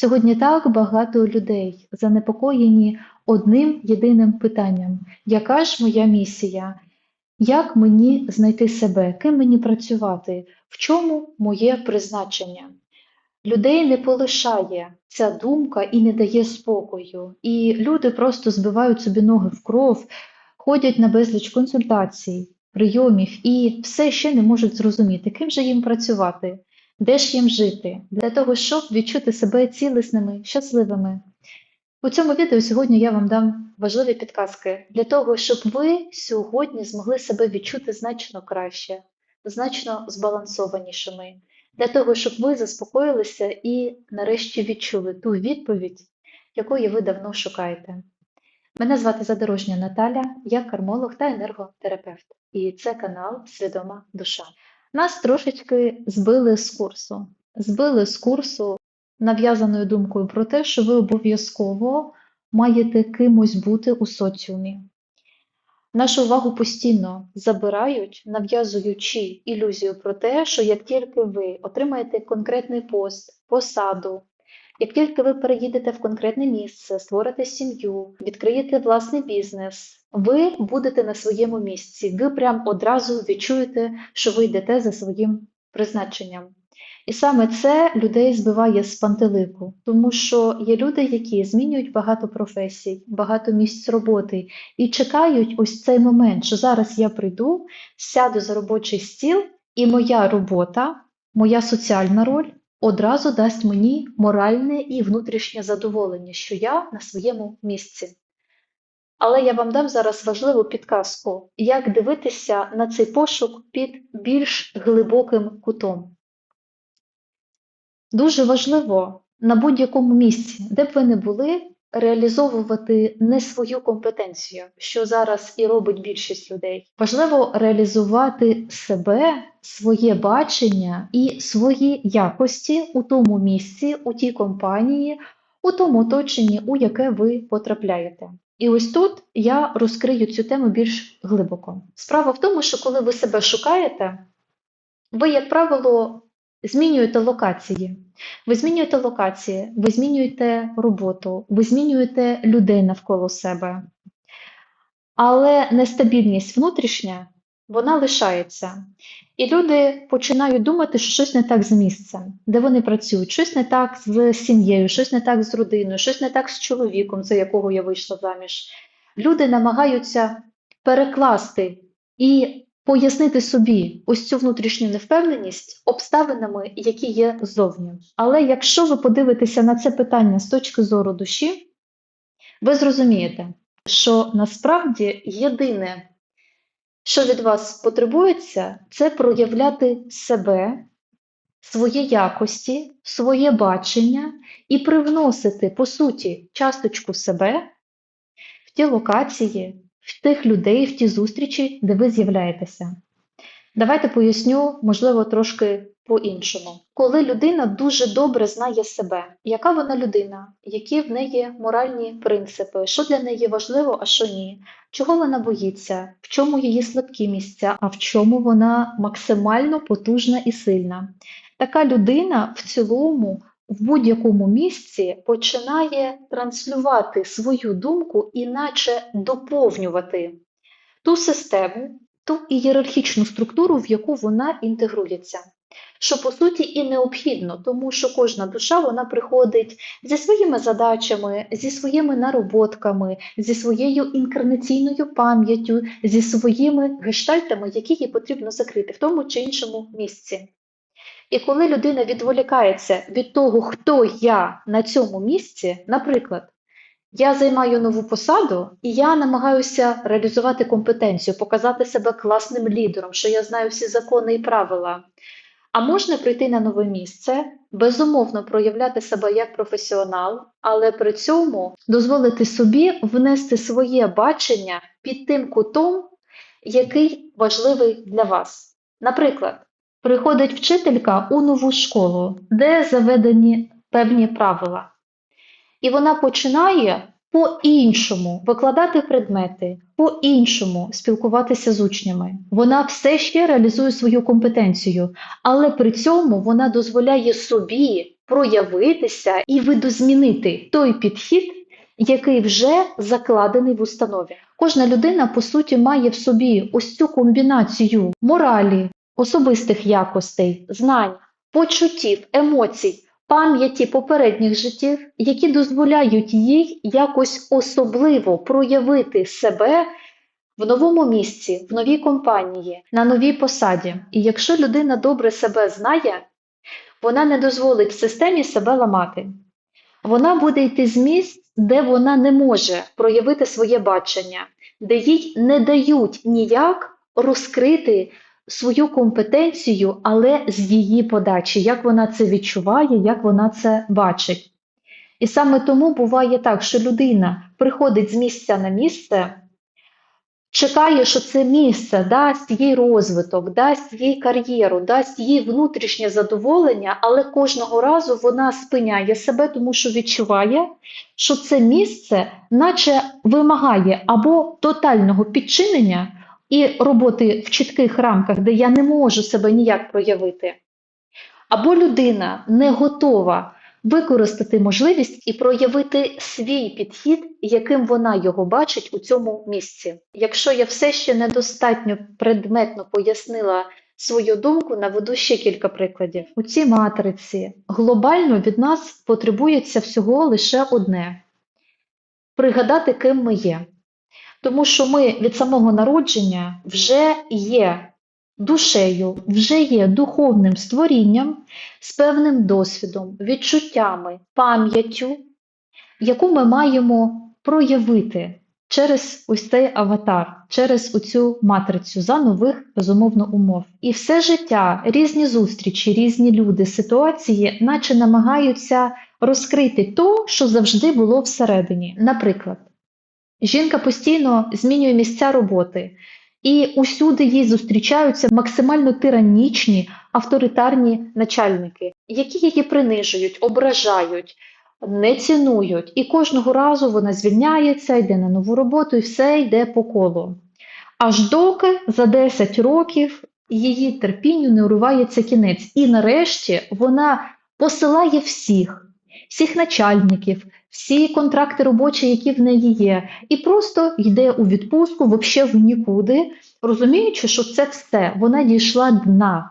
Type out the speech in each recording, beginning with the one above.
Сьогодні так багато людей занепокоєні одним єдиним питанням: яка ж моя місія? Як мені знайти себе? Ким мені працювати? В чому моє призначення? Людей не полишає ця думка і не дає спокою. І люди просто збивають собі ноги в кров, ходять на безліч консультацій, прийомів і все ще не можуть зрозуміти, ким же їм працювати, де ж їм жити, для того, щоб відчути себе цілісними, щасливими. У цьому відео сьогодні я вам дам важливі підказки для того, щоб ви сьогодні змогли себе відчути значно краще, значно збалансованішими, для того, щоб ви заспокоїлися і нарешті відчули ту відповідь, якої ви давно шукаєте. Мене звати Задорожня Наталя, я кармолог та енерготерапевт, і це канал Свідома Душа. Нас трошечки збили з курсу. Збили з курсу нав'язаною думкою про те, що ви обов'язково маєте кимось бути у соціумі. Нашу увагу постійно забирають, нав'язуючи ілюзію про те, що як тільки ви отримаєте конкретний пост, посаду, як тільки ви переїдете в конкретне місце, створите сім'ю, відкриєте власний бізнес, ви будете на своєму місці. Ви прям одразу відчуєте, що ви йдете за своїм призначенням. І саме це людей збиває з пантелику, тому що є люди, які змінюють багато професій, багато місць роботи і чекають ось цей момент, що зараз я прийду, сяду за робочий стіл, і моя робота, моя соціальна роль одразу дасть мені моральне і внутрішнє задоволення, що я на своєму місці. Але я вам дам зараз важливу підказку, як дивитися на цей пошук під більш глибоким кутом. Дуже важливо на будь-якому місці, де б ви не були, реалізовувати не свою компетенцію, що зараз і робить більшість людей. Важливо реалізувати себе, своє бачення і свої якості у тому місці, у тій компанії, у тому оточенні, у яке ви потрапляєте. І ось тут я розкрию цю тему більш глибоко. Справа в тому, що коли ви себе шукаєте, ви, як правило, змінюєте локації. Ви змінюєте локації, ви змінюєте роботу, ви змінюєте людей навколо себе. Але нестабільність внутрішня, вона лишається. І люди починають думати, що щось не так з місцем, де вони працюють, щось не так з сім'єю, щось не так з родиною, щось не так з чоловіком, за якого я вийшла заміж. Люди намагаються перекласти і пояснити собі ось цю внутрішню невпевненість обставинами, які є ззовні. Але якщо ви подивитеся на це питання з точки зору душі, ви зрозумієте, що насправді єдине, що від вас потребується, це проявляти себе, свої якості, своє бачення і привносити, по суті, часточку себе в ті локації, в тих людей, в ті зустрічі, де ви з'являєтеся. Давайте поясню, можливо, трошки по-іншому. Коли людина дуже добре знає себе, яка вона людина, які в неї моральні принципи, що для неї важливо, а що ні, чого вона боїться, в чому її слабкі місця, а в чому вона максимально потужна і сильна. Така людина в цілому в будь-якому місці починає транслювати свою думку, іначе доповнювати ту систему, ту ієрархічну структуру, в яку вона інтегрується. Що по суті і необхідно, тому що кожна душа вона приходить зі своїми задачами, зі своїми нароботками, зі своєю інкарнаційною пам'яттю, зі своїми гештальтами, які їй потрібно закрити в тому чи іншому місці. І коли людина відволікається від того, хто я на цьому місці, наприклад, я займаю нову посаду і я намагаюся реалізувати компетенцію, показати себе класним лідером, що я знаю всі закони і правила. А можна прийти на нове місце, безумовно проявляти себе як професіонал, але при цьому дозволити собі внести своє бачення під тим кутом, який важливий для вас. Наприклад, приходить вчителька у нову школу, де заведені певні правила. І вона починає по-іншому викладати предмети, по-іншому спілкуватися з учнями. Вона все ще реалізує свою компетенцію, але при цьому вона дозволяє собі проявитися і видозмінити той підхід, який вже закладений в установі. Кожна людина, по суті, має в собі ось цю комбінацію моралі, особистих якостей, знань, почуттів, емоцій, пам'яті попередніх життів, які дозволяють їй якось особливо проявити себе в новому місці, в новій компанії, на новій посаді. І якщо людина добре себе знає, вона не дозволить системі себе ламати. Вона буде йти з місць, де вона не може проявити своє бачення, де їй не дають ніяк розкрити свою компетенцію, але з її подачі, як вона це відчуває, як вона це бачить. І саме тому буває так, що людина приходить з місця на місце, чекає, що це місце дасть їй розвиток, дасть їй кар'єру, дасть їй внутрішнє задоволення, але кожного разу вона спиняє себе, тому що відчуває, що це місце, наче вимагає або тотального підчинення і роботи в чітких рамках, де я не можу себе ніяк проявити, або людина не готова використати можливість і проявити свій підхід, яким вона його бачить у цьому місці. Якщо я все ще недостатньо предметно пояснила свою думку, наведу ще кілька прикладів. У цій матриці глобально від нас потребується всього лише одне пригадати, ким ми є. Тому що ми від самого народження вже є душею, вже є духовним створінням з певним досвідом, відчуттями, пам'яттю, яку ми маємо проявити через ось цей аватар, через оцю матрицю за нових, безумовно, умов. І все життя, різні зустрічі, різні люди, ситуації, наче намагаються розкрити то, що завжди було всередині. Наприклад, жінка постійно змінює місця роботи. І усюди їй зустрічаються максимально тиранічні авторитарні начальники, які її принижують, ображають, не цінують. І кожного разу вона звільняється, йде на нову роботу, і все йде по колу. Аж доки за 10 років її терпінню не урувається кінець. І нарешті вона посилає всіх, всіх начальників, всі контракти робочі, які в неї є, і просто йде у відпустку взагалі в нікуди, розуміючи, що це все, вона дійшла дна,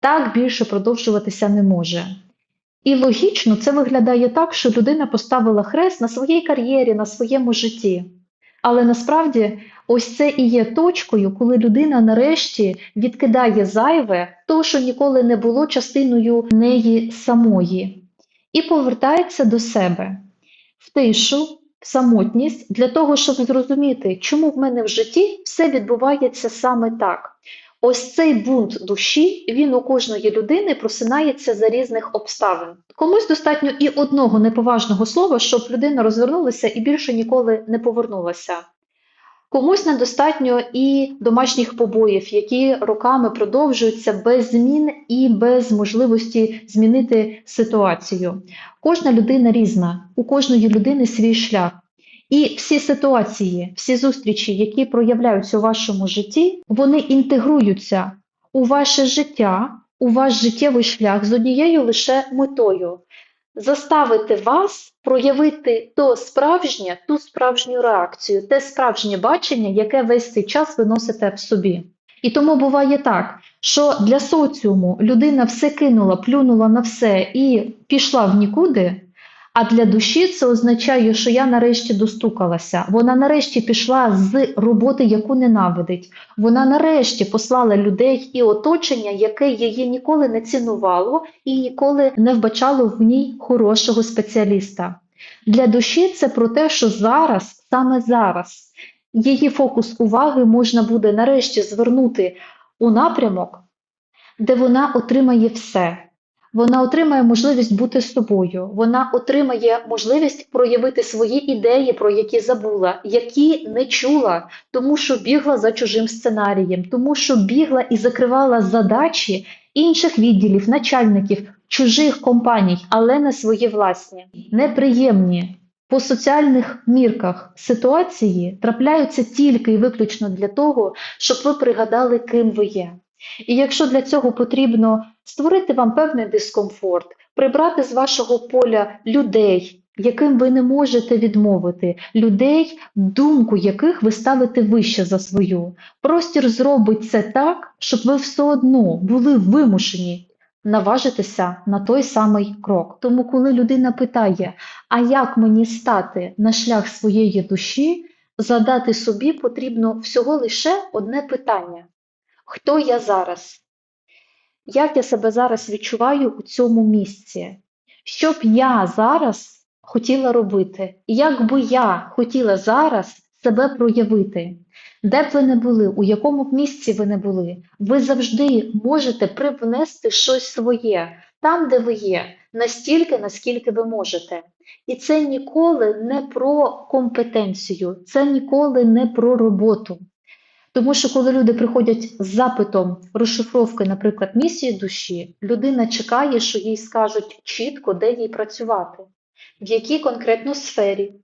так більше продовжуватися не може. І логічно це виглядає так, що людина поставила хрест на своїй кар'єрі, на своєму житті. Але насправді ось це і є точкою, коли людина нарешті відкидає зайве, то, що ніколи не було частиною неї самої, і повертається до себе в тишу, в самотність для того, щоб зрозуміти, чому в мене в житті все відбувається саме так. Ось цей бунт душі, він у кожної людини просинається за різних обставин. Комусь достатньо і одного неповажного слова, щоб людина розвернулася і більше ніколи не повернулася. Комусь недостатньо і домашніх побоїв, які роками продовжуються без змін і без можливості змінити ситуацію. Кожна людина різна, у кожної людини свій шлях. І всі ситуації, всі зустрічі, які проявляються у вашому житті, вони інтегруються у ваше життя, у ваш життєвий шлях з однією лише метою заставити вас проявити то справжнє, ту справжню реакцію, те справжнє бачення, яке весь цей час ви носите в собі. І тому буває так, що для соціуму людина все кинула, плюнула на все і пішла в нікуди. А для душі це означає, що я нарешті достукалася. Вона нарешті пішла з роботи, яку ненавидить. Вона нарешті послала людей і оточення, яке її ніколи не цінувало і ніколи не вбачало в ній хорошого спеціаліста. Для душі це про те, що зараз, саме зараз, її фокус уваги можна буде нарешті звернути у напрямок, де вона отримає все. Вона отримає можливість бути собою, вона отримає можливість проявити свої ідеї, про які забула, які не чула, тому що бігла за чужим сценарієм, тому що бігла і закривала задачі інших відділів, начальників, чужих компаній, але не свої власні, неприємні. По соціальних мірках ситуації трапляються тільки і виключно для того, щоб ви пригадали, ким ви є. І якщо для цього потрібно створити вам певний дискомфорт, прибрати з вашого поля людей, яким ви не можете відмовити, людей, думку яких ви ставите вище за свою. Простір зробить це так, щоб ви все одно були вимушені наважитися на той самий крок. Тому, коли людина питає, а як мені стати на шлях своєї душі, задати собі потрібно всього лише одне питання: хто я зараз? Як я себе зараз відчуваю у цьому місці? Що б я зараз хотіла робити? І Як би я хотіла зараз себе проявити? Де б ви не були, у якому б місці ви не були, ви завжди можете привнести щось своє там, де ви є, настільки, наскільки ви можете. І це ніколи не про компетенцію, це ніколи не про роботу. Тому що коли люди приходять з запитом розшифровки, наприклад, місії душі, людина чекає, що їй скажуть чітко, де їй працювати, в якій конкретно сфері.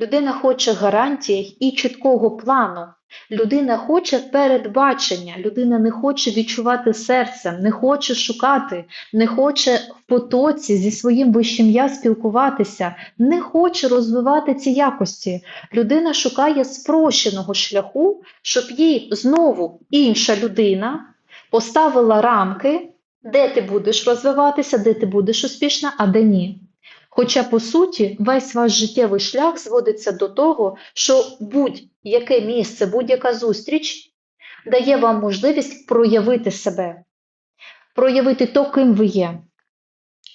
Людина хоче гарантій і чіткого плану. Людина хоче передбачення, людина не хоче відчувати серцем, не хоче шукати, не хоче в потоці зі своїм вищим я спілкуватися, не хоче розвивати ці якості. Людина шукає спрощеного шляху, щоб їй знову інша людина поставила рамки, де ти будеш розвиватися, де ти будеш успішна, а де ні. Хоча, по суті, весь ваш життєвий шлях зводиться до того, що будь-яке місце, будь-яка зустріч дає вам можливість проявити себе, проявити то, ким ви є.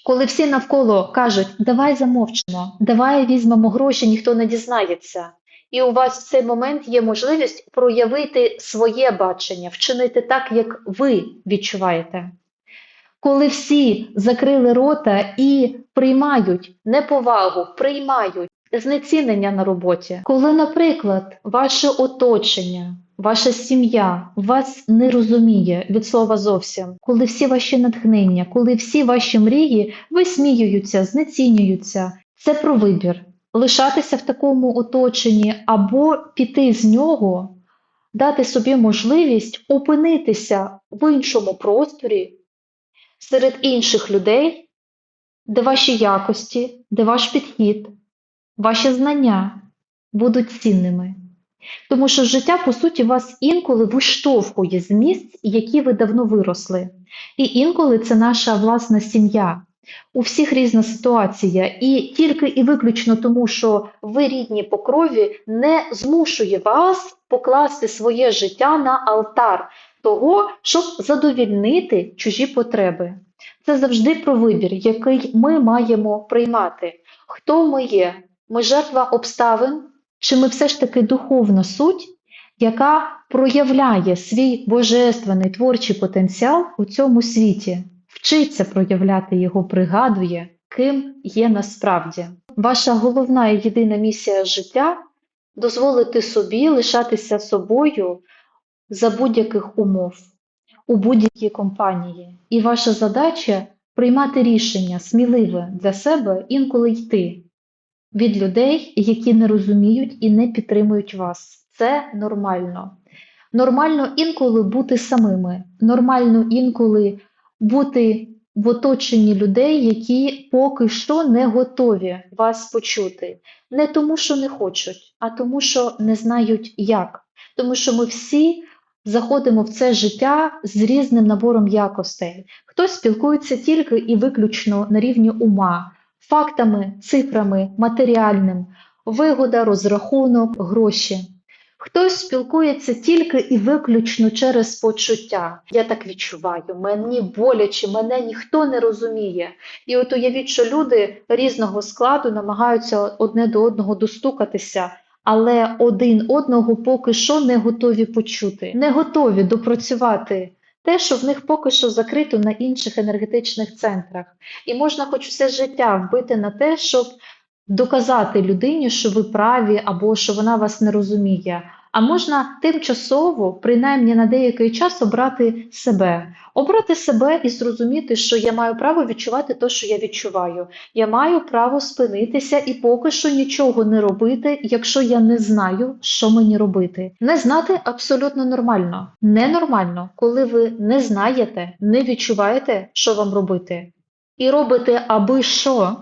Коли всі навколо кажуть, давай замовчимо, давай візьмемо гроші, ніхто не дізнається. І у вас в цей момент є можливість проявити своє бачення, вчинити так, як ви відчуваєте коли всі закрили рота і приймають неповагу, приймають знецінення на роботі, коли, наприклад, ваше оточення, ваша сім'я вас не розуміє від слова зовсім, коли всі ваші натхнення, коли всі ваші мрії висміюються, знецінюються, це про вибір. Лишатися в такому оточенні або піти з нього, дати собі можливість опинитися в іншому просторі, серед інших людей, де ваші якості, де ваш підхід, ваші знання будуть цінними. Тому що життя, по суті, вас інколи виштовхує з місць, які ви давно виросли. І інколи це наша власна сім'я. У всіх різна ситуація, і тільки і виключно тому, що ви рідні по крові, не змушує вас покласти своє життя на алтар того, щоб задовільнити чужі потреби. Це завжди про вибір, який ми маємо приймати. Хто ми є? Ми жертва обставин, чи ми все ж таки духовна суть, яка проявляє свій божественний творчий потенціал у цьому світі, вчиться проявляти його, пригадує, ким є насправді. Ваша головна і єдина місія життя дозволити собі лишатися собою за будь-яких умов у будь-якій компанії. І ваша задача приймати рішення сміливе для себе інколи йти від людей, які не розуміють і не підтримують вас. Це нормально. Нормально інколи бути самими, нормально інколи бути в оточенні людей, які поки що не готові вас почути. Не тому, що не хочуть, а тому, що не знають як. Тому що ми всі заходимо в це життя з різним набором якостей. Хтось спілкується тільки і виключно на рівні ума, фактами, цифрами, матеріальним, вигода, розрахунок, гроші. Хтось спілкується тільки і виключно через почуття. Я так відчуваю, мені боляче, мене ніхто не розуміє. І от уявіть, що люди різного складу намагаються одне до одного достукатися, але один одного поки що не готові почути, не готові допрацювати те, що в них поки що закрито на інших енергетичних центрах. І можна хоч все життя вбити на те, щоб доказати людині, що ви праві або що вона вас не розуміє. А можна тимчасово, принаймні на деякий час, обрати себе, обрати себе і зрозуміти, що я маю право відчувати те, що я відчуваю. Я маю право спинитися і поки що нічого не робити, якщо я не знаю, що мені робити. Не знати абсолютно нормально. Ненормально, коли ви не знаєте, не відчуваєте, що вам робити. і робите аби що,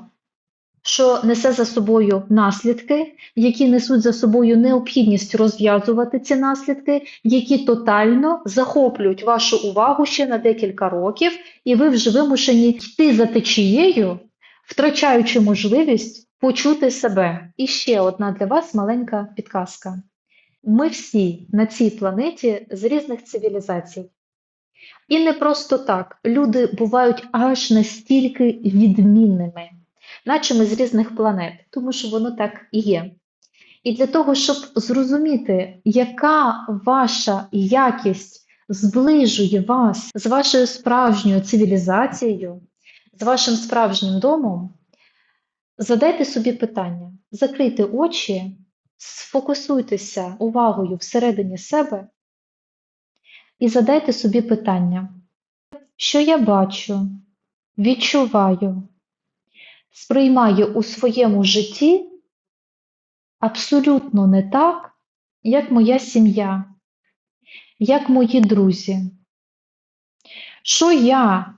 що несе за собою наслідки, які несуть за собою необхідність розв'язувати ці наслідки, які тотально захоплюють вашу увагу ще на декілька років, і ви вже вимушені йти за течією, втрачаючи можливість почути себе. І ще одна для вас маленька підказка. Ми всі на цій планеті з різних цивілізацій. І не просто так. Люди бувають аж настільки відмінними, наче ми з різних планет, тому що воно так і є. І для того, щоб зрозуміти, яка ваша якість зближує вас з вашою справжньою цивілізацією, з вашим справжнім домом, задайте собі питання, закрийте очі, сфокусуйтеся увагою всередині себе і задайте собі питання, що я бачу, відчуваю, сприймаю у своєму житті абсолютно не так, як моя сім'я, як мої друзі. Що я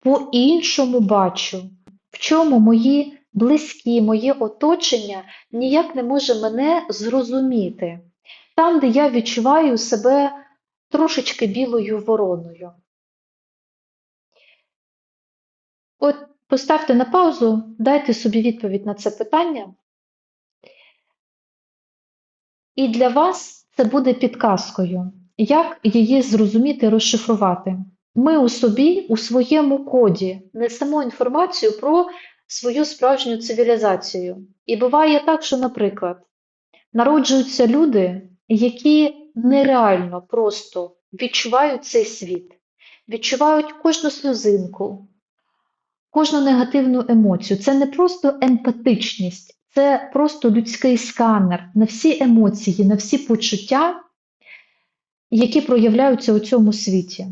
по-іншому бачу, в чому мої близькі, моє оточення ніяк не може мене зрозуміти, там, де я відчуваю себе трошечки білою вороною. От поставте на паузу, дайте собі відповідь на це питання. І для вас це буде підказкою, як її зрозуміти, розшифрувати. Ми у собі, у своєму коді несемо інформацію про свою справжню цивілізацію. І буває так, що, наприклад, народжуються люди, які нереально просто відчувають цей світ, відчувають кожну сльозинку, кожну негативну емоцію. Це не просто емпатичність, це просто людський сканер на всі емоції, на всі почуття, які проявляються у цьому світі.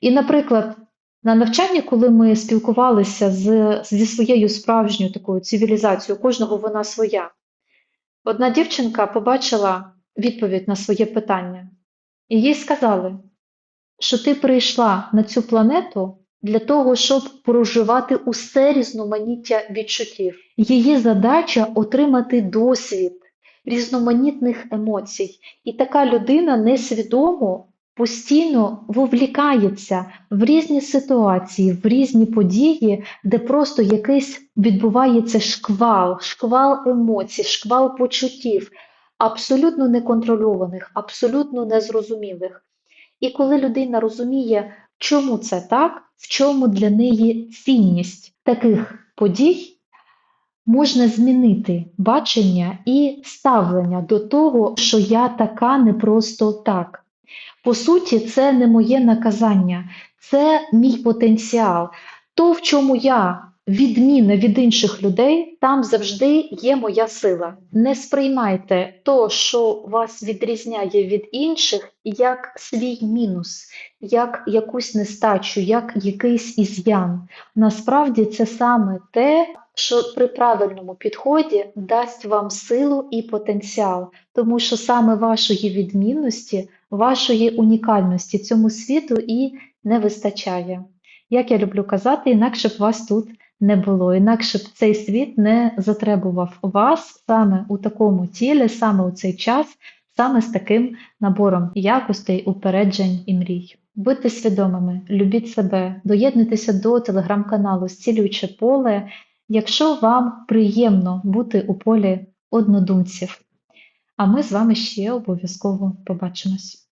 І, наприклад, на навчанні, коли ми спілкувалися з, зі своєю справжньою такою цивілізацією, кожного вона своя, одна дівчинка побачила відповідь на своє питання, і їй сказали, що ти прийшла на цю планету для того, щоб проживати усе різноманіття відчуттів. Її задача отримати досвід різноманітних емоцій. І така людина несвідомо постійно вовлікається в різні ситуації, в різні події, де просто якийсь відбувається шквал, шквал емоцій, шквал почуттів, абсолютно неконтрольованих, абсолютно незрозумілих. І коли людина розуміє, чому це так, в чому для неї цінність таких подій, можна змінити бачення і ставлення до того, що я така не просто так. По суті, це не моє наказання, це мій потенціал. То, в чому я відмінна від інших людей, там завжди є моя сила. Не сприймайте то, що вас відрізняє від інших, як свій мінус, як якусь нестачу, як якийсь із'ян. Насправді це саме те, що при правильному підході дасть вам силу і потенціал, тому що саме вашої відмінності, вашої унікальності цьому світу і не вистачає. Як я люблю казати, інакше б вас тут не було, інакше б цей світ не затребував вас саме у такому тілі, саме у цей час, саме з таким набором якостей, упереджень і мрій. Будьте свідомими, любіть себе, доєднуйтеся до телеграм-каналу Зцілююче поле, якщо вам приємно бути у полі однодумців. А ми з вами ще обов'язково побачимось.